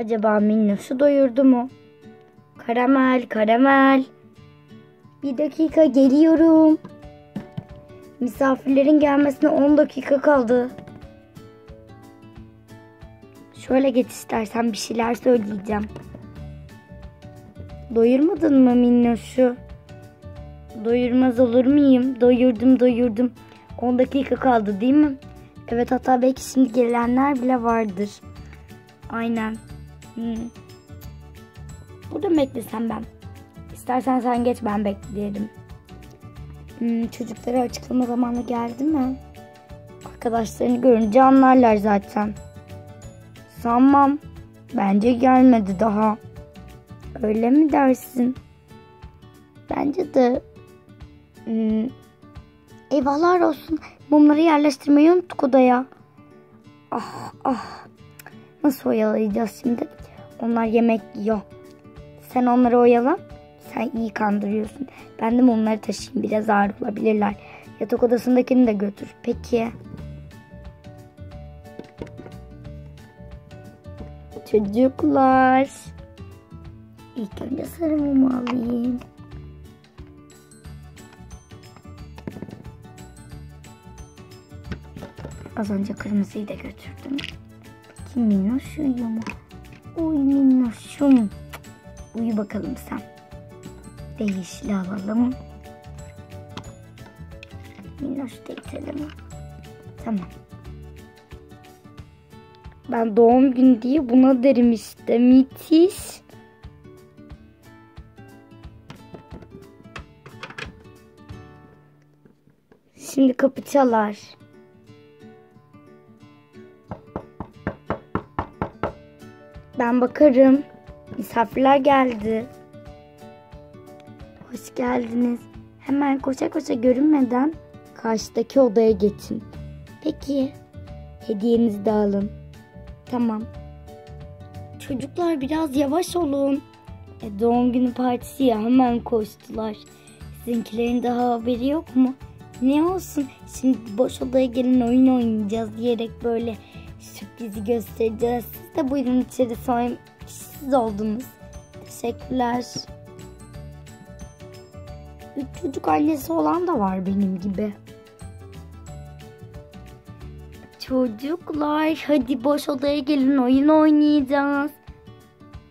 Acaba Minnoş'u doyurdu mu? Karamel, karamel. Bir dakika geliyorum. Misafirlerin gelmesine 10 dakika kaldı. Şöyle geç istersen bir şeyler söyleyeceğim. Doyurmadın mı Minnoş'u? Doyurmaz olur muyum? Doyurdum doyurdum. 10 dakika kaldı değil mi? Evet hatta belki şimdi gelenler bile vardır. Aynen. Hmm. Burada mı beklesem ben? İstersen sen geç ben bekleyelim. Hmm, çocuklara açıklama zamanı geldi mi? Arkadaşlarını görünce anlarlar zaten. Sanmam. Bence gelmedi daha. Öyle mi dersin? Bence de. Hmm. Eyvahlar olsun. Mumları yerleştirmeyi unuttuk odaya. Ah ah. Nasıl oyalayacağız şimdi? Onlar yemek yiyor. Sen onları oyala. Sen iyi kandırıyorsun. Ben de mumları taşıyayım. Biraz ağır olabilirler. Yatak odasındakini de götür. Peki. Çocuklar. İlk önce sarı mumu alayım. Az önce kırmızıyı da götürdüm. Kim minnoş uyuyor mu? Uy minnoşum. Uyu bakalım sen. De yeşili alalım. Minnoş da. Tamam. Ben doğum günü diye buna derim işte. Müthiş. Şimdi kapı çalar. Ben bakarım. Misafirler geldi. Hoş geldiniz. Hemen koşa koşa görünmeden karşıdaki odaya geçin. Peki. Hediyenizi de alın. Tamam. Çocuklar biraz yavaş olun. E, doğum günü partisi ya hemen koştular. Sizinkilerin daha haberi yok mu? Ne olsun şimdi boş odaya gelin oyun oynayacağız diyerek böyle sürprizi göstereceğiz. Siz de buyurun içeri sonra siz oldunuz. Teşekkürler. Üç çocuk annesi olan da var benim gibi. Çocuklar hadi boş odaya gelin oyun oynayacağız.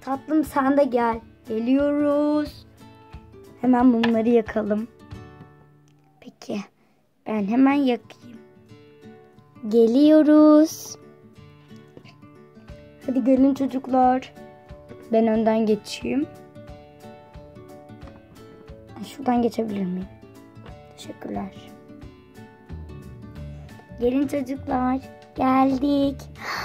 Tatlım sen de gel. Geliyoruz. Hemen mumları yakalım. Peki ben hemen yakayım. Geliyoruz. Hadi gelin çocuklar. Ben önden geçeyim. Şuradan geçebilir miyim? Teşekkürler. Gelin çocuklar. Geldik.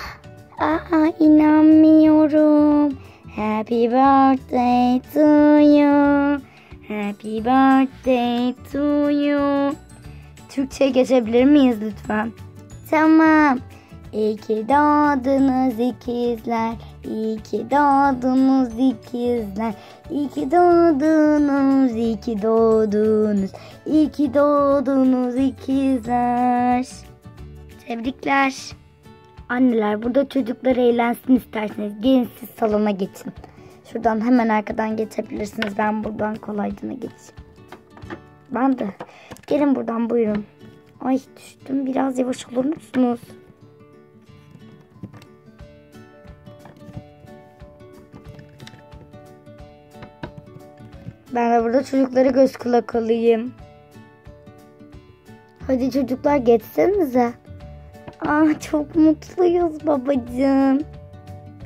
Aa inanmıyorum. Happy birthday to you. Happy birthday to you. Türkçe geçebilir miyiz lütfen? Tamam. İyi ki doğdunuz ikizler. İyi ki doğdunuz ikizler. İyi ki doğdunuz, iyi ki doğdunuz. İyi ki doğdunuz ikizler. Tebrikler. Anneler burada çocuklar eğlensin isterseniz gelin siz salona geçin. Şuradan hemen arkadan geçebilirsiniz. Ben buradan kolayca geçeyim. Ben de. Gelin buradan buyurun. Ay düştüm. Biraz yavaş olur musunuz? Ben de burada çocukları göz kulak olayım. Hadi çocuklar geçsenize. Ah çok mutluyuz babacığım.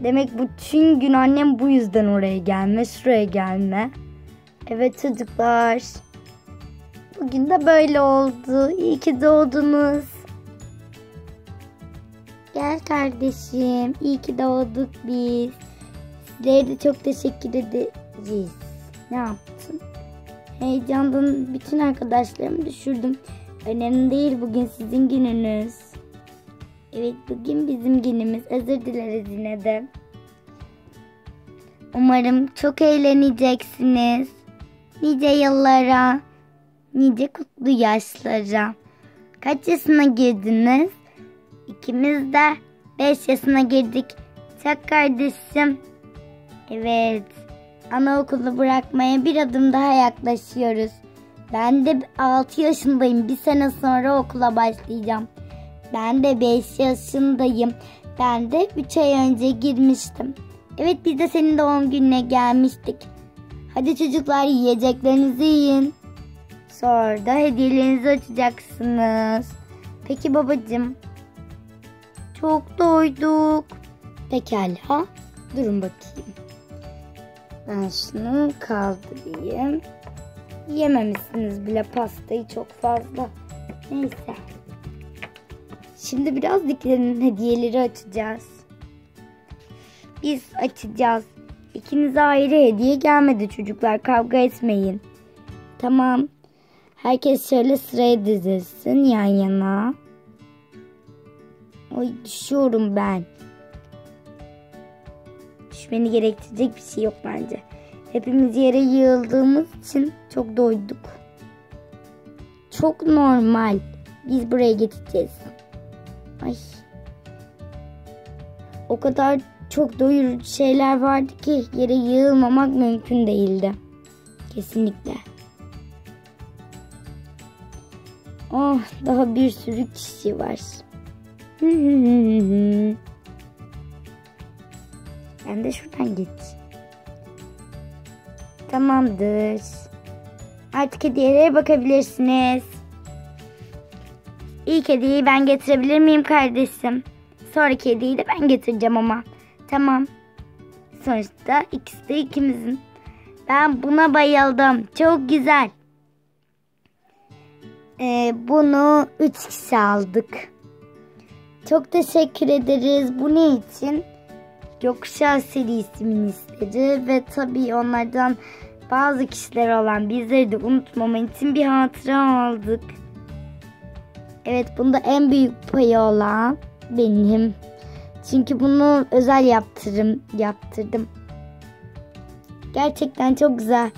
Demek bütün gün annem bu yüzden oraya gelme, şuraya gelme. Evet çocuklar. Bugün de böyle oldu. İyi ki doğdunuz. Gel kardeşim. İyi ki doğduk biz. Sizlere de çok teşekkür ederiz. Ne yaptın? Heyecandan bütün arkadaşlarımı düşürdüm. Önemli değil bugün sizin gününüz. Evet bugün bizim günümüz. Özür dileriz yine de. Umarım çok eğleneceksiniz. Nice yıllara, nice kutlu yaşlara. Kaç yaşına girdiniz? İkimiz de 5 yaşına girdik. Tak kardeşim. Evet. Anaokulu bırakmaya bir adım daha yaklaşıyoruz. Ben de 6 yaşındayım. Bir sene sonra okula başlayacağım. Ben de 5 yaşındayım. Ben de 3 ay önce girmiştim. Evet biz de senin doğum gününe gelmiştik. Hadi çocuklar yiyeceklerinizi yiyin. Sonra da hediyelerinizi açacaksınız. Peki babacığım. Çok doyduk. Pekala. Durun bakayım. Ben şunu kaldırayım. Yememişsiniz bile pastayı çok fazla. Neyse. Şimdi biraz diklerin hediyeleri açacağız. Biz açacağız. İkinize ayrı hediye gelmedi çocuklar. Kavga etmeyin. Tamam. Herkes şöyle sıraya dizilsin yan yana. Ay düşüyorum ben. Düşmeni gerektirecek bir şey yok bence. Hepimiz yere yığıldığımız için çok doyduk. Çok normal. Biz buraya geçeceğiz. Ay. O kadar çok doyurucu şeyler vardı ki yere yığılmamak mümkün değildi. Kesinlikle. Oh daha bir sürü kişi var. Ben de şuradan geç. Tamamdır. Artık hediyelere bakabilirsiniz. İlk hediyeyi ben getirebilir miyim kardeşim? Sonraki hediyeyi de ben getireceğim ama. Tamam. Sonuçta ikisi de ikimizin. Ben buna bayıldım. Çok güzel. Ee, bunu üç kişi aldık. Çok teşekkür ederiz. Bu ne için? Gökkuşağı serisinin istedi ve tabii onlardan bazı kişiler olan bizleri de unutmaman için bir hatıra aldık. Evet bunda en büyük payı olan benim. Çünkü bunu özel yaptırım yaptırdım. Gerçekten çok güzel.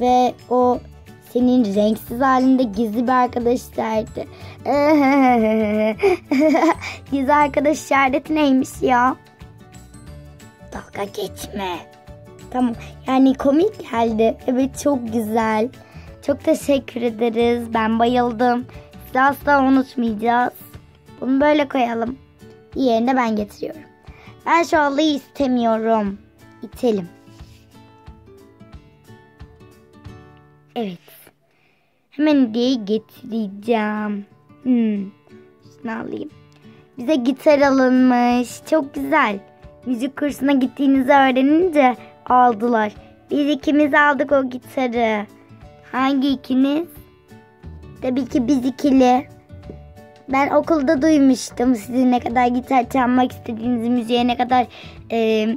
Ve o senin renksiz halinde gizli bir arkadaş işareti. gizli arkadaş işareti neymiş ya? Dalga geçme. Tamam. Yani komik geldi. Evet çok güzel. Çok teşekkür ederiz. Ben bayıldım. Sizi asla unutmayacağız. Bunu böyle koyalım. Diğerini ben getiriyorum. Ben şu halıyı istemiyorum. İtelim. Evet. Hemen hediyeyi getireceğim. Hmm. Şunu alayım. Bize gitar alınmış. Çok güzel. Müzik kursuna gittiğinizi öğrenince aldılar. Biz ikimiz aldık o gitarı. Hangi ikiniz? Tabii ki biz ikili. Ben okulda duymuştum sizin ne kadar gitar çalmak istediğinizi, müziğe ne kadar e,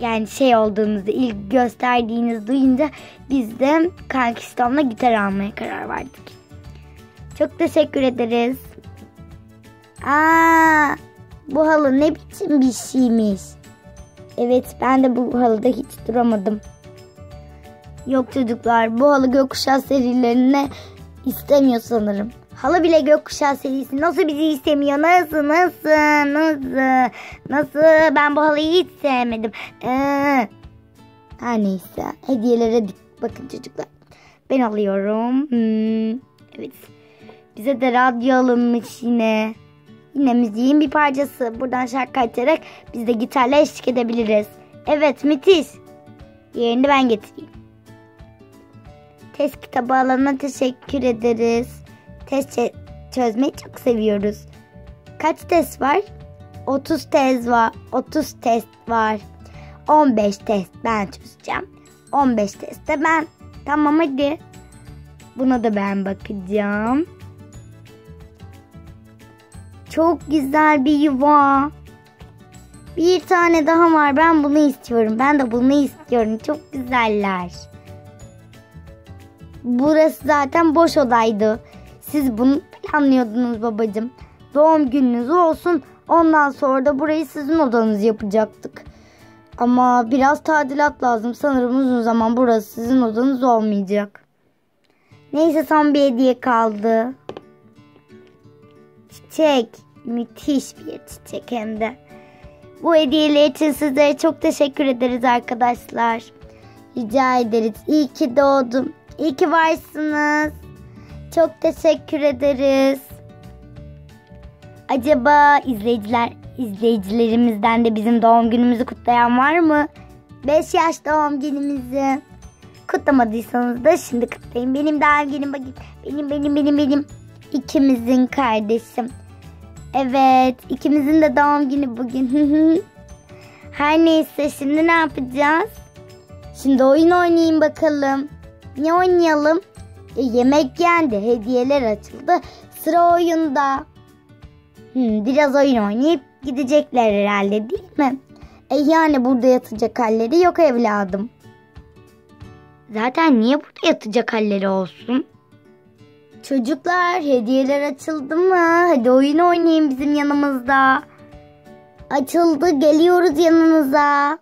yani şey olduğunuzu, ilk gösterdiğinizi duyunca biz de kankistomla gitar almaya karar verdik. Çok teşekkür ederiz. Aa, bu halı ne biçim bir şeymiş. Evet ben de bu halıda hiç duramadım. Yok çocuklar bu halı gökkuşağı serilerine istemiyor sanırım. Halı bile gökkuşağı serisi nasıl bizi istemiyor? Nasıl nasıl nasıl nasıl ben bu halıyı hiç sevmedim. Ee, her neyse hediyelere bakın çocuklar. Ben alıyorum. Hmm, evet. Bize de radyo alınmış yine. Yine müziğin bir parçası. Buradan şarkı açarak biz de gitarla eşlik edebiliriz. Evet müthiş. Diğerini ben getireyim. Test kitabı alanına teşekkür ederiz. Test çözmeyi çok seviyoruz. Kaç test var? 30 test var. 30 test var. 15 test ben çözeceğim. 15 test de ben. Tamam hadi. Buna da ben bakacağım. Çok güzel bir yuva. Bir tane daha var. Ben bunu istiyorum. Ben de bunu istiyorum. Çok güzeller. Burası zaten boş odaydı. Siz bunu planlıyordunuz babacığım. Doğum gününüz olsun. Ondan sonra da burayı sizin odanız yapacaktık. Ama biraz tadilat lazım. Sanırım uzun zaman burası sizin odanız olmayacak. Neyse son bir hediye kaldı. Çiçek. Müthiş bir çiçek hem de. Bu hediyeler için sizlere çok teşekkür ederiz arkadaşlar. Rica ederiz. İyi ki doğdum. İyi ki varsınız. Çok teşekkür ederiz. Acaba izleyiciler izleyicilerimizden de bizim doğum günümüzü kutlayan var mı? 5 yaş doğum günümüzü. Kutlamadıysanız da şimdi kutlayın. Benim doğum günüm bakayım. Benim benim benim benim. İkimizin kardeşim. Evet ikimizin de doğum günü bugün. Her neyse şimdi ne yapacağız? Şimdi oyun oynayayım bakalım. Ne oynayalım? E, yemek yendi, hediyeler açıldı. Sıra oyunda. Hmm, biraz oyun oynayıp gidecekler herhalde değil mi? E yani burada yatacak halleri yok evladım. Zaten niye burada yatacak halleri olsun? Çocuklar hediyeler açıldı mı? Hadi oyun oynayın bizim yanımızda. Açıldı geliyoruz yanınıza.